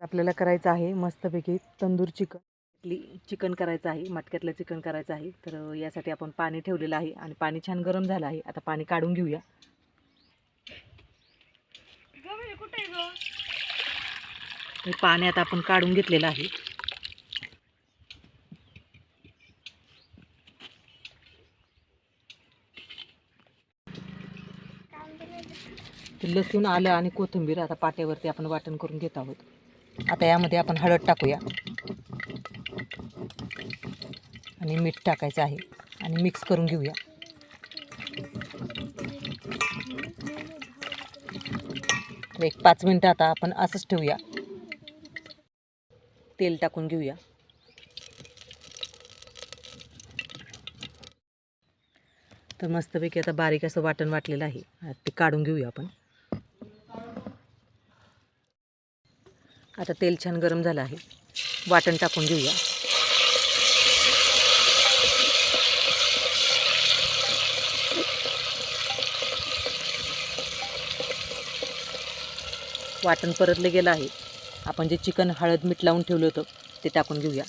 आपल्याला करायचं आहे मस्तपैकी तंदूर चिकन. चिकन करायचं आहे मटक्यातलं चिकन करायचं आहे. तर यासाठी आपण पाणी ठेवलेलं आहे आणि पाणी छान गरम झालं आहे. आता पाणी काढून घेऊया. हे पाणी आता आपण काढून घेतलेलं आहे. लसूण आलं आणि कोथिंबीर आता पाट्यावरती आपण वाटण करून घेत आहोत. आता यामध्ये आपण हळद टाकूया. आणि मीठ टाकायचं आहे. आणि मिक्स करून घेऊया. एक पाच मिनटं आता आपण असंच ठेवूया. तेल टाकून घेऊया. तर मस्तपैकी आता बारीक असं वाटण वाटलेलं आहे. ते काढून घेऊया आपण. आता तेल छान गरम झालं आहे. वाटण टाकून घेऊया. वाटण परतलं गेलं आहे. आपण जे चिकन हळद मीठ लावून ठेवलं होतं ते टाकून घेऊया.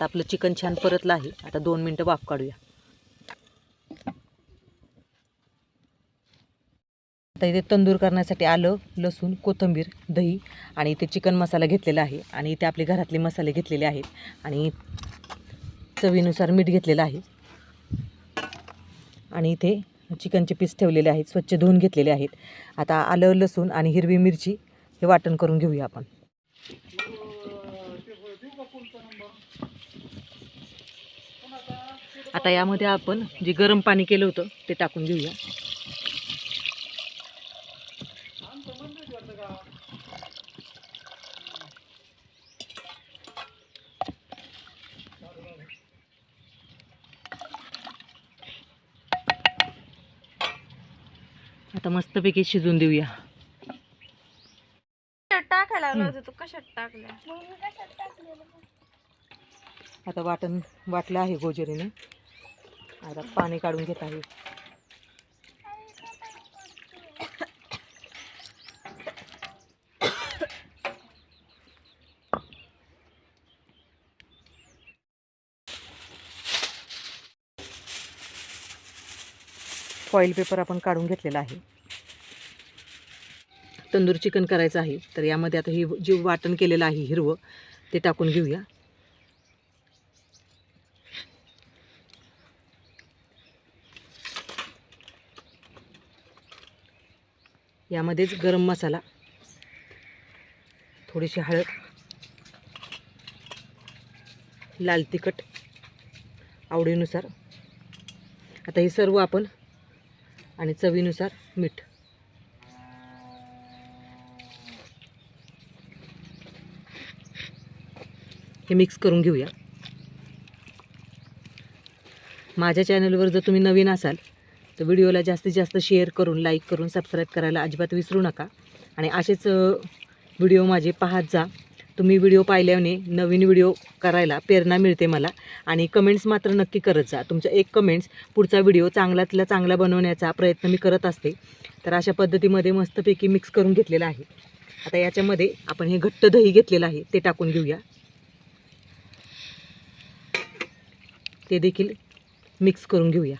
आता आपलं चिकन छान परतलं आहे. आता दोन मिनटं वाफ काढूया. आता इथे तंदूर करण्यासाठी आलं लसूण कोथिंबीर दही आणि इथे चिकन मसाला घेतलेला आहे. आणि इथे आपले घरातले मसाले घेतलेले आहेत. आणि चवीनुसार मीठ घेतलेलं आहे. आणि इथे चिकनचे पीस ठेवलेले आहेत स्वच्छ धुवून घेतलेले आहेत. आता आलं लसूण आणि हिरवी मिरची हे वाटण करून घेऊया आपण. आता यामध्ये आपण जे गरम पाणी केलं होतं ते टाकून घेऊया. आता मस्तपैकी शिजून देऊया. टाकायला तू कशात टाकल्या आता वाटण वाटलं आहे गोजरीने. आता पाणी काढून घेत आहे. फॉईल पेपर आपण काढून घेतलेला आहे. तंदूर चिकन करायचं आहे. तर यामध्ये आता ही जे वाटण केलेलं आहे हिरवं ते टाकून घेऊया. यामध्येच गरम मसाला थोडीशी हळद लाल तिखट आवडीनुसार. आता हे सर्व आपण आणि चवीनुसार मीठ. हे मिक्स करून घेऊया. माझ्या चॅनलवर जर तुम्ही नवीन असाल तर व्हिडिओला जास्तीत जास्त शेअर करून लाईक करून सबस्क्राईब करायला अजिबात विसरू नका. आणि असेच व्हिडिओ माझे पाहत जा. तुम्ही व्हिडिओ पाहिल्याने नवीन व्हिडिओ करायला प्रेरणा मिळते मला. आणि कमेंट्स मात्र नक्की करत जा. तुमच्या एक कमेंट्स पुढचा व्हिडिओ चांगल्यातला चांगला बनवण्याचा प्रयत्न मी करत असते. तर अशा पद्धतीमध्ये मस्तपैकी मिक्स करून घेतलेलं आहे. आता याच्यामध्ये आपण हे घट्ट दही घेतलेलं आहे ते टाकून घेऊया. ते देखील मिक्स करून घेऊया.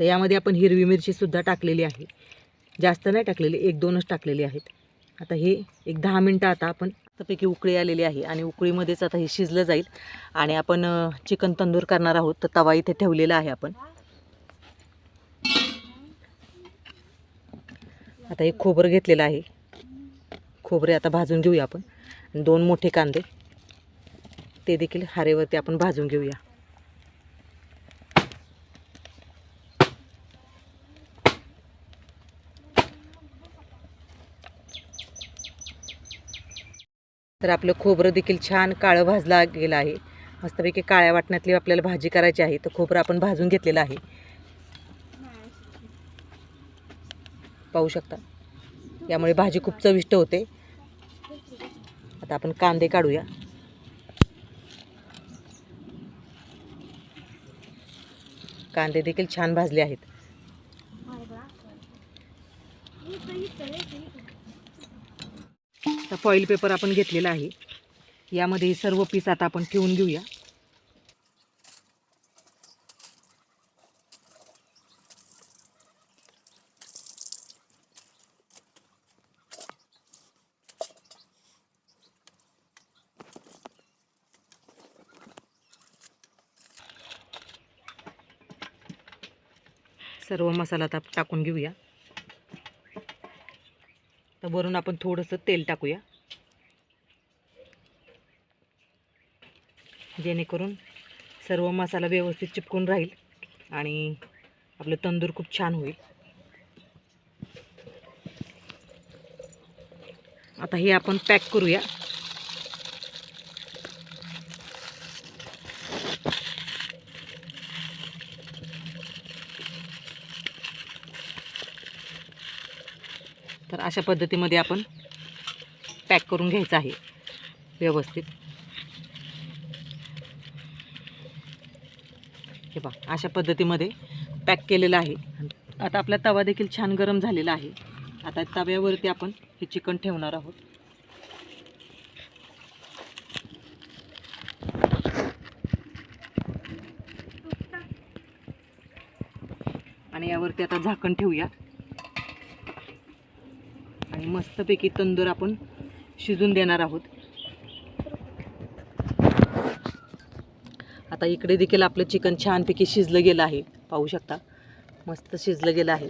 तर यामध्ये आपण हिरवी मिरचीसुद्धा टाकलेली आहे. जास्त नाही टाकलेली एक दोनच टाकलेली आहेत. आता हे एक दहा मिनटं आता आपण त्यापैकी उकळी आलेली आहे आणि उकळीमध्येच आता हे शिजलं जाईल. आणि आपण चिकन तंदूर करणार आहोत. तर तवा इथे ठेवलेला आहे आपण. आता हे खोबरं घेतलेलं आहे. खोबरे आता भाजून घेऊया आपण. दोन मोठे कांदे. ते देखील हारेवरती आपण भाजून घेऊया. तर आपलं खोबरं देखील छान काळं भाजला गेलं आहे. मस्तपैकी काळ्या वाटण्यातली आपल्याला भाजी करायची आहे. तर खोबरं आपण भाजून घेतलेलं आहे. पाहू शकता. यामुळे भाजी खूप चविष्ट होते. आता आपण कांदे काढूया. कांदे देखील छान भाजले आहेत आता फॉईल पेपर आपण घेतलेला आहे. यामध्ये सर्व पीस आता आपण ठेवून घेऊया. सर्व मसाला आता टाकून घेऊया. तर वरून आपण थोडंसं तेल टाकूया. जेणेकरून सर्व मसाला व्यवस्थित चिपकून राहील आणि आपलं तंदूर खूप छान होईल. आता हे आपण पॅक करूया. तर अशा पद्धतीमध्ये आपण पॅक करून घ्यायचं आहे व्यवस्थित. हे पहा अशा पद्धतीमध्ये पॅक केलेलं आहे. आता आपला तवा देखील छान गरम झालेला आहे. आता तव्यावरती आपण हे चिकन ठेवणार आहोत. आणि यावरती आता झाकण ठेवूया. आणि मस्तपैकी तंदूर आपण शिजून देणार आहोत. आता इकडे देखील आपलं चिकन छानपैकी शिजलं गेलं आहे. पाहू शकता. मस्त शिजलं गेलं आहे.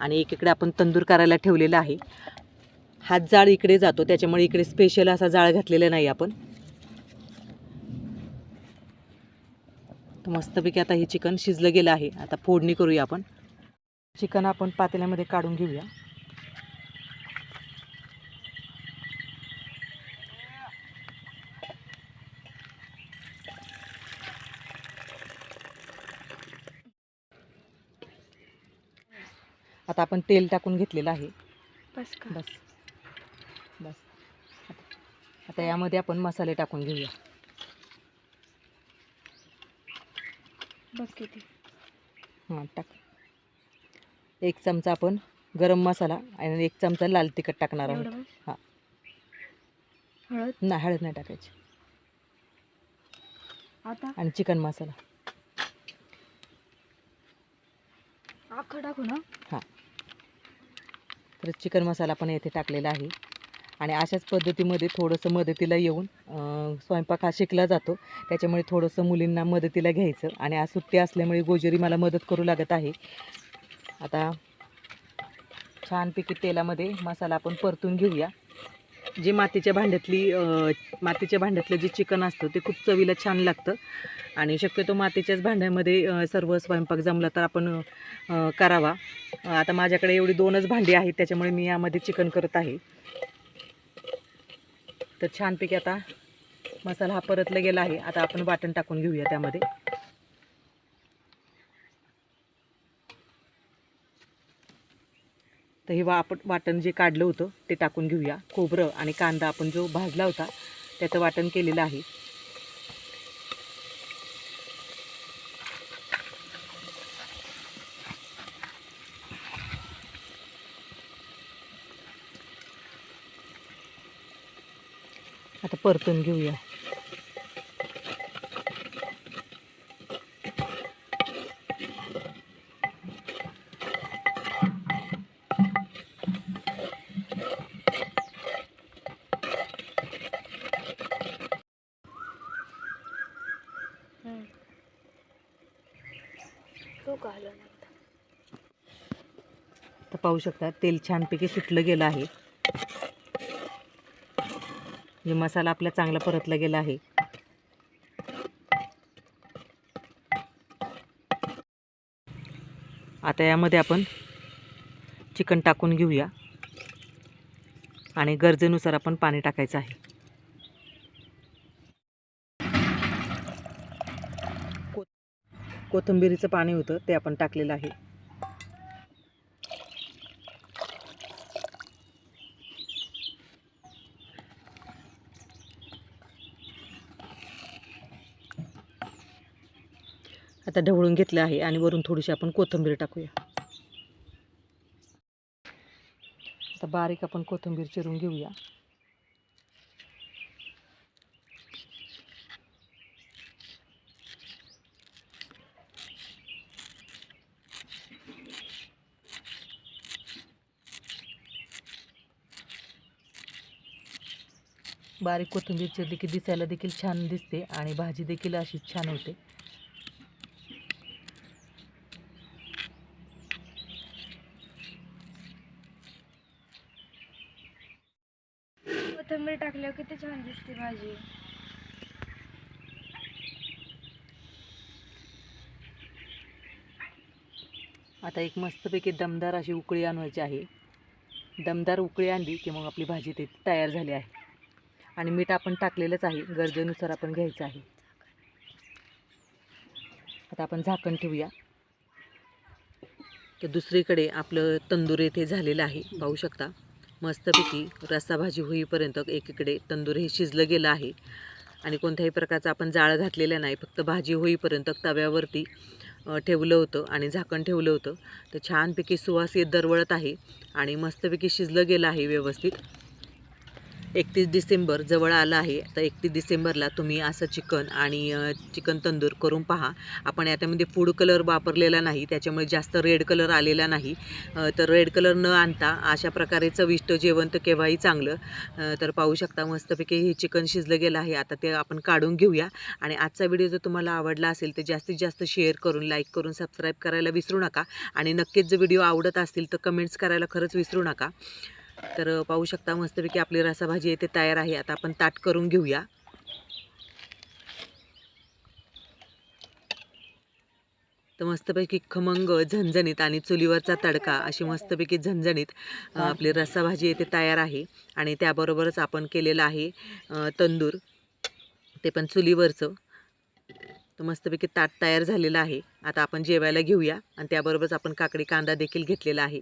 आणि एकीकडे आपण तंदूर करायला ठेवलेला आहे. हात जाळ इकडे जातो. त्याच्यामुळे इकडे स्पेशल असा जाळ घातलेला नाही आपण. तर मस्तपैकी आता हे चिकन शिजलं गेलं आहे. आता फोडणी करूया आपण. चिकन आपण पातेल्यामध्ये काढून घेऊया. आता आपण तेल टाकून घेतलेलं आहे. बस का? बस. बस. आता- यामध्ये आपण मसाले टाकून घेऊया. बघ किती. हां टाक. एक चमचा आपण गरम मसाला आणि एक चमचा लाल तिखट टाकणार आहोत. हां. हळद? नाही हळद नाही टाकायची. आता? आणि चिकन मसाला. अख्खं टाकू ना? हां. तर चिकन मसाला पण येथे टाकलेला आहे. आणि अशाच पद्धतीमध्ये थोडंसं मदतीला येऊन स्वयंपाक हा शिकला जातो. त्याच्यामुळे थोडंसं मुलींना मदतीला घ्यायचं. आणि आज सुट्टी असल्यामुळे गोजरी मला मदत करू लागत आहे. आता छानपैकी तेलामध्ये मसाला आपण परतून घेऊया. जे मातीच्या भांड्यातली मातीच्या भांड्यातलं जे चिकन असतं ते खूप चवीला छान लागतं. आणि शक्यतो मातीच्याच भांड्यामध्ये सर्व स्वयंपाक जमला तर आपण करावा. आता माझ्याकडे एवढी दोनच भांडी आहेत त्याच्यामुळे मी यामध्ये चिकन करत आहे. तर छानपैकी आता मसाला हा परतला गेला आहे. आता आपण वाटण टाकून घेऊया त्यामध्ये. तर हे वा आपण वाटण जे काढलं होतं ते टाकून घेऊया. खोबरं आणि कांदा आपण जो भाजला होता त्याचं वाटण केलेलं आहे. आता परतून घेऊया. तो घालून तर पाहू शकता तेल छानपैकी सुटलं गेलं आहे. हे मसाला आपला चांगला परतला गेला आहे. आता यामध्ये आपण चिकन टाकून घेऊया. आणि गरजेनुसार आपण पाणी टाकायचं आहे. कोथिंबिरीचं पाणी होतं ते आपण टाकलेलं आहे. आता ढवळून घेतलं आहे आणि वरून थोडीशी आपण कोथिंबीर टाकूया. आता बारीक आपण कोथिंबीर चिरून घेऊया. बारीक कोथिंबीर चिरली की दिसायला देखील छान दिसते आणि भाजी देखील अशीच छान होते. कोथिंबीर टाकल्यावर किती छान दिसते भाजी. आता एक मस्तपैकी दमदार अशी उकळी आणवायची आहे. दमदार उकळी आणली की मग आपली भाजी ते तयार झाली आहे. आणि मीठ आपण टाकलेलंच आहे. गरजेनुसार आपण घ्यायचं आहे. आता आपण झाकण ठेवूया. तर दुसरीकडे आपलं तंदूर येथे झालेलं आहे. पाहू शकता. मस्तपैकी रस्सा भाजी होईपर्यंत एकीकडे तंदूर हे शिजलं गेलं आहे. आणि कोणत्याही प्रकारचं आपण जाळं घातलेलं नाही. फक्त भाजी होईपर्यंत तव्यावरती ठेवलं होतं आणि झाकण ठेवलं होतं. तर छानपैकी सुवास येत दरवळत आहे आणि मस्तपैकी शिजलं गेलं आहे व्यवस्थित. एकतीस डिसेंबर जवळ आलं आहे. तर एकतीस डिसेंबरला तुम्ही असं चिकन आणि चिकन तंदूर करून पहा. आपण याच्यामध्ये फूड कलर वापरलेला नाही त्याच्यामुळे जास्त रेड कलर आलेला नाही. तर रेड कलर न आणता अशा प्रकारे चविष्ट जेवण तर केव्हाही चांगलं तर पाहू शकता मस्तपैकी हे चिकन शिजलं गेलं आहे. आता ते आपण काढून घेऊया. आणि आजचा व्हिडिओ जर तुम्हाला आवडला असेल तर जास्तीत जास्त शेअर करून लाईक करून सबस्क्राईब करायला विसरू नका. आणि नक्कीच जर व्हिडिओ आवडत असतील तर कमेंट्स करायला खरंच विसरू नका. तर पाहू शकता मस्तपैकी आपली रसाभाजी येथे तयार आहे. आता आपण ताट करून घेऊया. तर मस्तपैकी खमंग झणझणीत आणि चुलीवरचा तडका अशी मस्तपैकी झणझणीत आपली रस्साभाजी येथे तयार आहे. आणि त्याबरोबरच आपण केलेलं आहे तंदूर. ते पण चुलीवरचं. तर मस्तपैकी ताट तयार झालेलं आहे. आता आपण जेवायला घेऊया. आणि त्याबरोबरच आपण काकडी कांदा देखील घेतलेला आहे.